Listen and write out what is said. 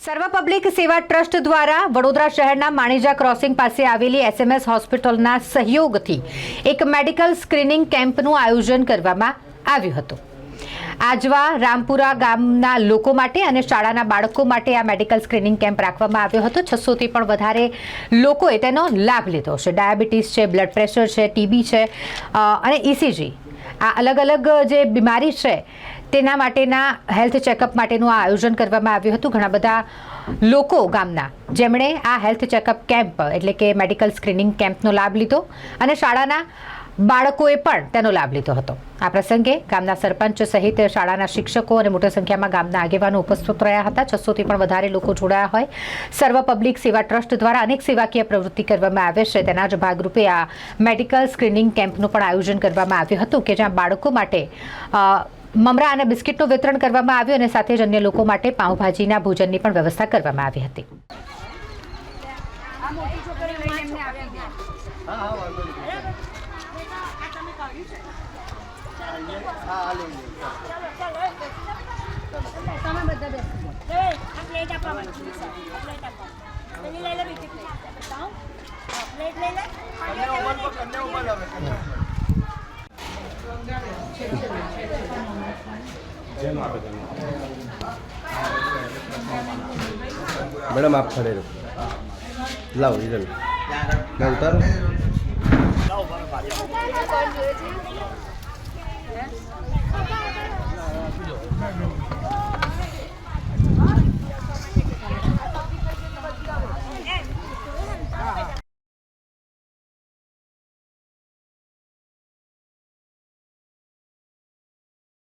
સર્વ પબ્લિક સેવા ટ્રસ્ટ દ્વારા વડોદરા શહેરના માણેજા ક્રોસિંગ પાસે આવેલી એસએમએસ હોસ્પિટલના સહયોગથી એક મેડિકલ સ્ક્રીનિંગ કેમ્પનું આયોજન કરવામાં આવ્યું હતું. આજવા રામપુરા ગામના લોકો માટે અને શાળાના બાળકો માટે આ મેડિકલ સ્ક્રીનિંગ કેમ્પ રાખવામાં આવ્યો હતો. છસોથી પણ વધારે લોકોએ તેનો લાભ લીધો છે ડાયાબિટીસ છે, બ્લડ પ્રેશર છે, ટીબી છે અને ઇસીજી આ અલગ અલગ જે બીમારી છે, તેના માટેના હેલ્થ ચેકઅપ માટેનું આ આયોજન કરવામાં આવ્યું હતું ઘણા બધા લોકો ગામના. જેમણે આ હેલ્થ ચેકઅપ કેમ્પ, એટલે કે મેડિકલ સ્ક્રીનિંગ કેમ્પનો લાભ લીધો અને શાળાના બાળકોએ પણ તેનો લાભ લીધો હતો. આ પ્રસંગે ગામના સરપંચ સહિત શાળાના શિક્ષકો અને મોટી સંખ્યામાં ગામના આગેવાનો ઉપસ્થિત રહ્યા હતા. છસોથી પણ વધારે લોકો જોડાયા હોય. સર્વ પબ્લિક સેવા ટ્રસ્ટ દ્વારા અનેક સેવાકીય પ્રવૃત્તિ કરવામાં આવે છે. તેના જ ભાગરૂપે આ મેડિકલ સ્ક્રીનિંગ કેમ્પનું પણ આયોજન કરવામાં આવ્યું હતું કે જ્યાં બાળકો માટે મમરા અને બિસ્કિટનું વિતરણ કરવામાં આવ્યું અને સાથે જ અન્ય લોકો માટે પાઉંભાજીના ભોજનની પણ વ્યવસ્થા કરવામાં આવી હતી. તમે બધા બેસો પ્લેટ આપવા મેડમ આપ ખડે રહો. લાવો ઇધર ઉતારો. કોણ જોયે છે?